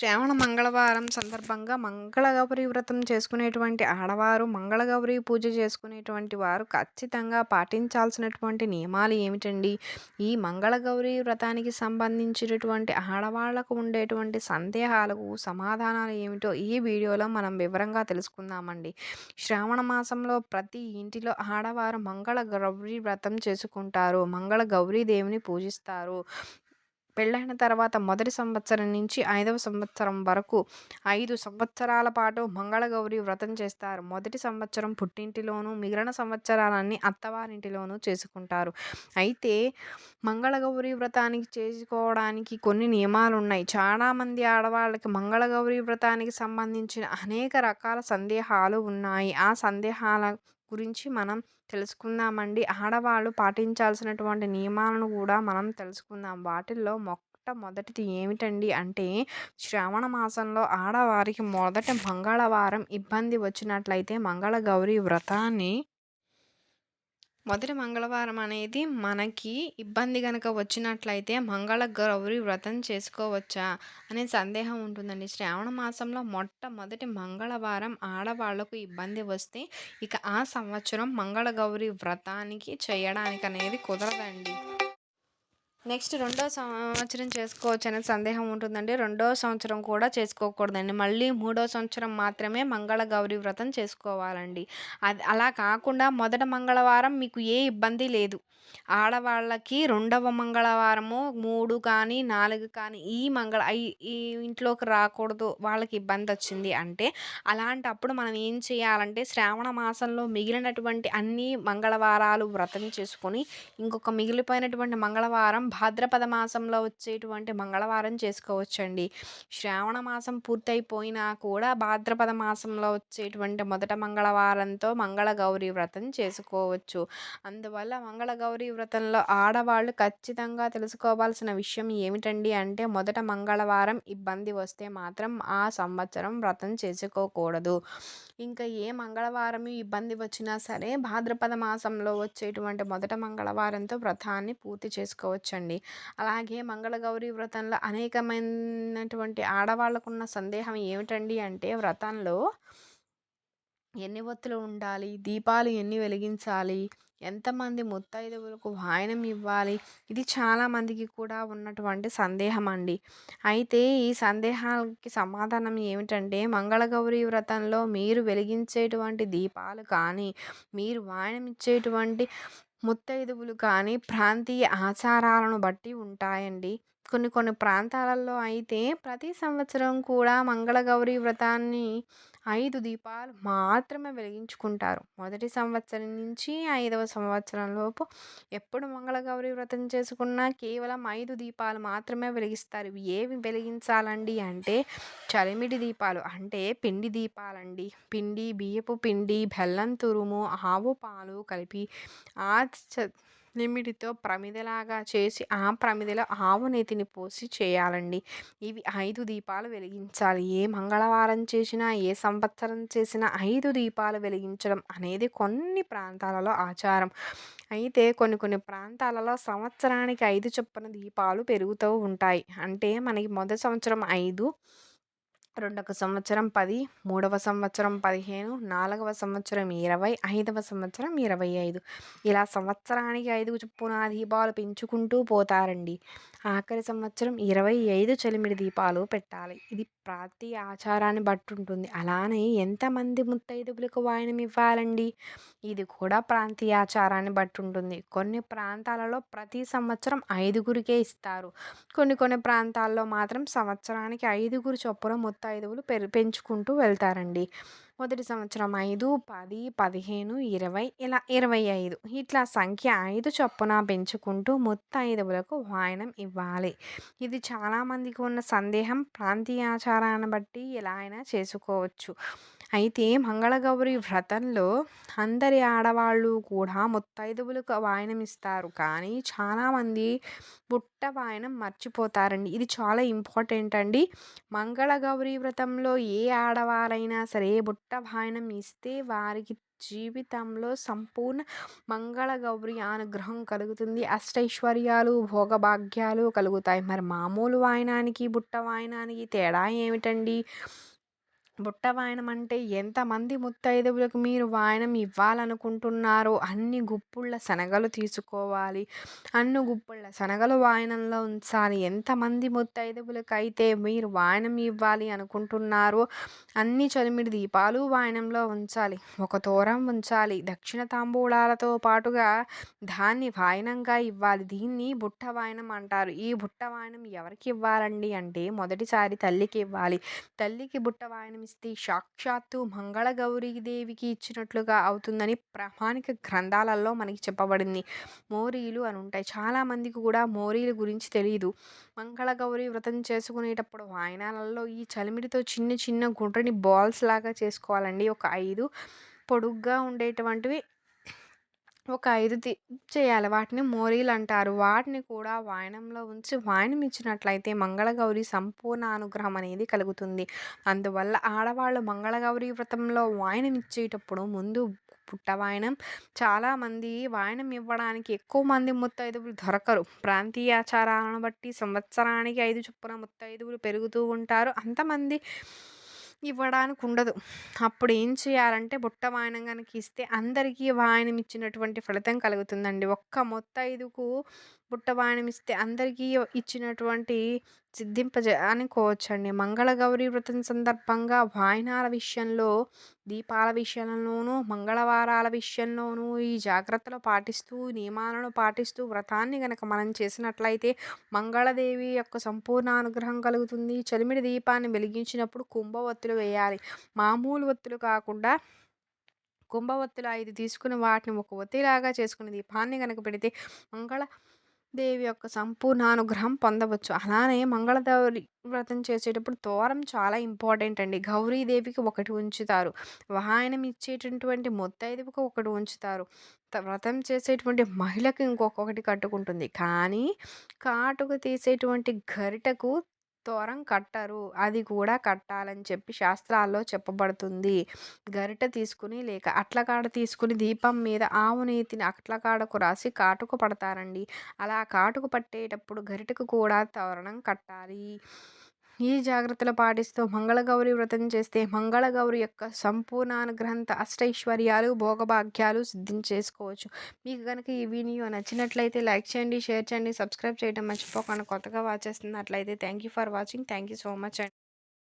శ్రావణ మంగళవారం సందర్భంగా మంగళగౌరి వ్రతం చేసుకునేటువంటి ఆడవారు మంగళగౌరి పూజ చేసుకునేటువంటి వారు ఖచ్చితంగా పాటించాల్సినటువంటి నియమాలు ఏమిటండి? ఈ మంగళగౌరి వ్రతానికి సంబంధించినటువంటి ఆడవాళ్ళకు ఉండేటువంటి సందేహాలకు సమాధానాలు ఏమిటో ఈ వీడియోలో మనం వివరంగా తెలుసుకుందామండి. శ్రావణ మాసంలో ప్రతి ఇంటిలో ఆడవారు మంగళ గౌరి వ్రతం చేసుకుంటారు. మంగళ గౌరీ దేవిని పూజిస్తారు. పెళ్ళైన తర్వాత మొదటి సంవత్సరం నుంచి ఐదవ సంవత్సరం వరకు ఐదు సంవత్సరాల పాటు మంగళగౌరి వ్రతం చేస్తారు. మొదటి సంవత్సరం పుట్టింటిలోనూ మిగిలిన సంవత్సరాలన్నీ అత్తవారింటిలోనూ చేసుకుంటారు. అయితే మంగళగౌరి వ్రతానికి చేసుకోవడానికి కొన్ని నియమాలు ఉన్నాయి చాలామంది ఆడవాళ్ళకి మంగళగౌరి వ్రతానికి సంబంధించిన అనేక రకాల సందేహాలు ఉన్నాయి. ఆ సందేహాల గురించి మనం తెలుసుకుందామండి. ఆడవాళ్ళు పాటించాల్సినటువంటి నియమాలను కూడా మనం తెలుసుకుందాం. వాటిల్లో మొట్టమొదటిది ఏమిటండి అంటే శ్రావణ మాసంలో ఆడవారికి మొదట మంగళవారం ఇబ్బంది వచ్చినట్లయితే మంగళగౌరి వ్రతాన్ని మొదటి మంగళవారం అనేది మనకి ఇబ్బంది కనుక వచ్చినట్లయితే మంగళ గౌరి వ్రతం చేసుకోవచ్చా అనే సందేహం ఉంటుందండి. శ్రావణ మాసంలో మొట్టమొదటి మంగళవారం ఆడవాళ్ళకు ఇబ్బంది వస్తే ఇక ఆ సంవత్సరం మంగళ గౌరి వ్రతానికి చేయడానికి అనేది కుదరదండి. నెక్స్ట్ రెండో సంవత్సరం చేసుకోవచ్చు అనే సందేహం ఉంటుందండి. రెండో సంవత్సరం కూడా చేసుకోకూడదండి. మళ్ళీ మూడో సంవత్సరం మాత్రమే మంగళ గౌరి వ్రతం చేసుకోవాలండి. అది అలా కాకుండా మొదట మంగళవారం మీకు ఏ ఇబ్బంది లేదు. ఆడవాళ్ళకి రెండవ మంగళవారము మూడు కానీ నాలుగు కానీ ఈ మంగళ ఈ ఇంట్లోకి రాకూడదు వాళ్ళకి ఇబ్బంది వచ్చింది అంటే అలాంటప్పుడు మనం ఏం చేయాలంటే శ్రావణ మాసంలో మిగిలినటువంటి అన్ని మంగళవారాలు వ్రతం చేసుకొని ఇంకొక మిగిలిపోయినటువంటి మంగళవారం భాద్రపద మాసంలో వచ్చేటువంటి మంగళవారం చేసుకోవచ్చండి. శ్రావణ మాసం పూర్తయిపోయినా కూడా భాద్రపద మాసంలో వచ్చేటువంటి మొదట మంగళవారంతో మంగళ గౌరి వ్రతం చేసుకోవచ్చు. అందువల్ల మంగళగౌరి గౌరీ వ్రతంలో ఆడవాళ్ళు ఖచ్చితంగా తెలుసుకోవాల్సిన విషయం ఏమిటండి అంటే మొదట మంగళవారం ఇబ్బంది వస్తే మాత్రం ఆ సంవత్సరం వ్రతం చేసుకోకూడదు. ఇంకా ఏ మంగళవారం ఇబ్బంది వచ్చినా సరే భాద్రపద మాసంలో వచ్చేటువంటి మొదట మంగళవారంతో వ్రతాన్ని పూర్తి చేసుకోవచ్చండి. అలాగే మంగళగౌరి వ్రతంలో అనేకమైనటువంటి ఆడవాళ్ళకున్న సందేహం ఏమిటండి అంటే వ్రతంలో ఎన్ని ఒత్తులు ఉండాలి దీపాలు ఎన్ని వెలిగించాలి ఎంతమంది ముత్తైదువులకు వాయనం ఇవ్వాలి? ఇది చాలామందికి కూడా ఉన్నటువంటి సందేహం అండి. అయితే ఈ సందేహాలకి సమాధానం ఏమిటంటే మంగళగౌరి వ్రతంలో మీరు వెలిగించేటువంటి దీపాలు కానీ మీరు వాయనం ఇచ్చేటువంటి ముత్తైదువులు కానీ ప్రాంతీయ ఆచారాలను బట్టి ఉంటాయండి. కొన్ని కొన్ని ప్రాంతాలలో అయితే ప్రతి సంవత్సరం కూడా మంగళగౌరి వ్రతాన్ని ఐదు దీపాలు మాత్రమే వెలిగించుకుంటారు. మొదటి సంవత్సరం నుంచి ఐదవ సంవత్సరం లోపు ఎప్పుడు మంగళగౌరి వ్రతం చేసుకున్నా కేవలం ఐదు దీపాలు మాత్రమే వెలిగిస్తారు. ఇవి ఏవి వెలిగించాలండి అంటే చలిమిడి దీపాలు అంటే పిండి దీపాలండి. పిండి బియ్యపు పిండి బెల్లం తురుము ఆవు పాలు కలిపి ఆ నిమిడితో ప్రమిదలాగా చేసి ఆ ప్రమిదలో ఆవు నెతిని పోసి చేయాలండి. ఇవి ఐదు దీపాలు వెలిగించాలి. ఏ మంగళవారం చేసినా ఏ సంవత్సరం చేసినా ఐదు దీపాలు వెలిగించడం అనేది కొన్ని ప్రాంతాలలో ఆచారం. అయితే కొన్ని కొన్ని ప్రాంతాలలో సంవత్సరానికి ఐదు చొప్పున దీపాలు పెరుగుతూ ఉంటాయి. అంటే మనకి మొదటి సంవత్సరం ఐదు రెండవ సంవత్సరం పది మూడవ సంవత్సరం పదిహేను నాలుగవ సంవత్సరం ఇరవై ఐదవ సంవత్సరం ఇరవై ఐదు. ఇలా సంవత్సరానికి ఐదు చొప్పున దీపాలు పెంచుకుంటూ పోతారండి. ఆఖరి సంవత్సరం ఇరవై ఐదు చలిమిడి దీపాలు పెట్టాలి. ఇది ప్రతి ఆచారాన్ని బట్టి ఉంటుంది అలానే ఎంతమంది ముత్తైదువులకు వాయనం ఇవ్వాలండి? ఇది కూడా ప్రాంతీయ ఆచారాన్ని బట్టి ఉంటుంది కొన్ని ప్రాంతాలలో ప్రతి సంవత్సరం ఐదుగురికే ఇస్తారు. కొన్ని కొన్ని ప్రాంతాల్లో మాత్రం సంవత్సరానికి ఐదుగురు చొప్పున ముత్తైదువులు పెరు పెంచుకుంటూ వెళ్తారండి. మొదటి సంవత్సరం ఐదు పది పదిహేను ఇరవై ఇలా ఇరవై ఐదు. ఇట్లా సంఖ్య ఐదు చొప్పున పెంచుకుంటూ ముత్తైదువులకు వాయనం ఇవ్వాలి. ఇది చాలామందికి ఉన్న సందేహం. ప్రాంతీయ ఆచారాన్ని బట్టి ఎలా అయినా చేసుకోవచ్చు. అయితే మంగళగౌరి వ్రతంలో అందరి ఆడవాళ్ళు కూడా ముత్తైదువులకు వాయనం ఇస్తారు కానీ చాలామంది బుట్ట వాయనం మర్చిపోతారండి. ఇది చాలా ఇంపార్టెంట్ అండి. మంగళగౌరి వ్రతంలో ఏ ఆడవారైనా సరే బుట్ట వాయనం ఇస్తే వారికి జీవితంలో సంపూర్ణ మంగళగౌరి అనుగ్రహం కలుగుతుంది. అష్టైశ్వర్యాలు భోగభాగ్యాలు కలుగుతాయి. మరి మామూలు వాయనానికి బుట్ట వాయనానికి తేడా ఏమిటండి? బుట్ట వాయనం అంటే ఎంతమంది ముత్తైదువులకు మీరు వాయనం ఇవ్వాలనుకుంటున్నారో అన్ని గుప్పుళ్ళ శనగలు తీసుకోవాలి. అన్ని గుప్పుళ్ళ శనగలు వాయనంలో ఉంచాలి. ఎంతమంది ముత్తైదువులకైతే మీరు వాయనం ఇవ్వాలి అనుకుంటున్నారో అన్ని చలిమిడి దీపాలు వాయనంలో ఉంచాలి. ఒక తోరం ఉంచాలి. దక్షిణ తాంబూలాలతో పాటుగా దాన్ని వాయనంగా ఇవ్వాలి. దీన్ని బుట్ట వాయనం అంటారు. ఈ బుట్ట వాయనం ఎవరికి ఇవ్వాలండి? అంటే మొదటిసారి తల్లికి ఇవ్వాలి. తల్లికి బుట్ట వాయనం ఇస్తే సాక్షాత్తు మంగళగౌరీదేవికి ఇచ్చినట్లుగా అవుతుందని ప్రామాణిక గ్రంథాలలో మనకి చెప్పబడింది. మోరీలు అని ఉంటాయి. చాలామందికి కూడా మోరీల గురించి తెలియదు మంగళగౌరి వ్రతం చేసుకునేటప్పుడు వాయనాలలో ఈ చలిమిడితో చిన్న చిన్న గుండ్రని బాల్స్ లాగా చేసుకోవాలండి. ఒక ఐదు పొడుగ్గా ఉండేటువంటివి ఒక ఐదు తీ చేయాలి. వాటిని మోరీలు అంటారు వాటిని కూడా వాయనంలో ఉంచి వాయనం ఇచ్చినట్లయితే మంగళగౌరి సంపూర్ణ అనుగ్రహం అనేది కలుగుతుంది. అందువల్ల ఆడవాళ్ళు మంగళగౌరి వ్రతంలో వాయనం ఇచ్చేటప్పుడు ముందు పుట్ట వాయనం చాలామంది వాయనం ఇవ్వడానికి ఎక్కువ మంది ముత్తైదువులు దొరకరు. ప్రాంతీయ ఆచారాలను బట్టి సంవత్సరానికి ఐదు చొప్పున ముత్తైదువులు పెరుగుతూ ఉంటారు. అంతమంది ఇవ్వడానికి ఉండదు. అప్పుడు ఏం చేయాలంటే బుట్ట వాయనం కనుక ఇస్తే అందరికీ వాయనం ఇచ్చినటువంటి ఫలితం కలుగుతుందండి. ఒక్క ముత్తైదుకు బుట్ట ఇస్తే అందరికీ ఇచ్చినటువంటి సిద్ధింపజ అనుకోవచ్చండి. మంగళగౌరి వ్రతం సందర్భంగా వాయినాల విషయంలో దీపాల విషయంలోనూ మంగళవారాల విషయంలోనూ ఈ జాగ్రత్తలు పాటిస్తూ నియమాలను పాటిస్తూ వ్రతాన్ని కనుక మనం చేసినట్లయితే మంగళదేవి యొక్క సంపూర్ణ అనుగ్రహం కలుగుతుంది. చలిమిడి దీపాన్ని వెలిగించినప్పుడు కుంభవత్తులు వేయాలి. మామూలు ఒత్తులు కాకుండా కుంభవత్తులు ఐదు తీసుకుని వాటిని ఒక ఒత్తిలాగా చేసుకుని దీపాన్ని కనుక పెడితే మంగళ దేవి యొక్క సంపూర్ణ అనుగ్రహం పొందవచ్చు. అలానే మంగళదేవి వ్రతం చేసేటప్పుడు తోరం చాలా ఇంపార్టెంట్ అండి. గౌరీదేవికి ఒకటి ఉంచుతారు. వాయనం ఇచ్చేటటువంటి ముత్తైదువుకి ఒకటి ఉంచుతారు. త- వ్రతం చేసేటువంటి మహిళకు ఇంకొకటి కట్టుకుంటుంది. కానీ కాటుకు తీసేటువంటి గరిటకు తోరం కట్టరు. అది కూడా కట్టాలని చెప్పి శాస్త్రాల్లో చెప్పబడుతుంది. గరిట తీసుకుని లేక అట్లకాడ తీసుకుని దీపం మీద ఆవు నేతిని అట్లకాడకు రాసి కాటుకు పడతారండి. అలా కాటుకు పట్టేటప్పుడు గరిటకు కూడా తోరణం కట్టాలి. ఈ జాగ్రత్తలు పాటిస్తూ మంగళగౌరి వ్రతం చేస్తే మంగళగౌరి యొక్క సంపూర్ణ అనుగ్రహంతో అష్టైశ్వర్యాలు భోగభాగ్యాలు సిద్ధించేసుకోవచ్చు. మీకు కనుక ఈ వీడియో నచ్చినట్లయితే లైక్ చేయండి షేర్ చేయండి సబ్స్క్రైబ్ చేయడం మర్చిపోకుండా కొత్తగా వాచ్ చేస్తున్నట్లయితే thank you for watching. Thank you so much అండి.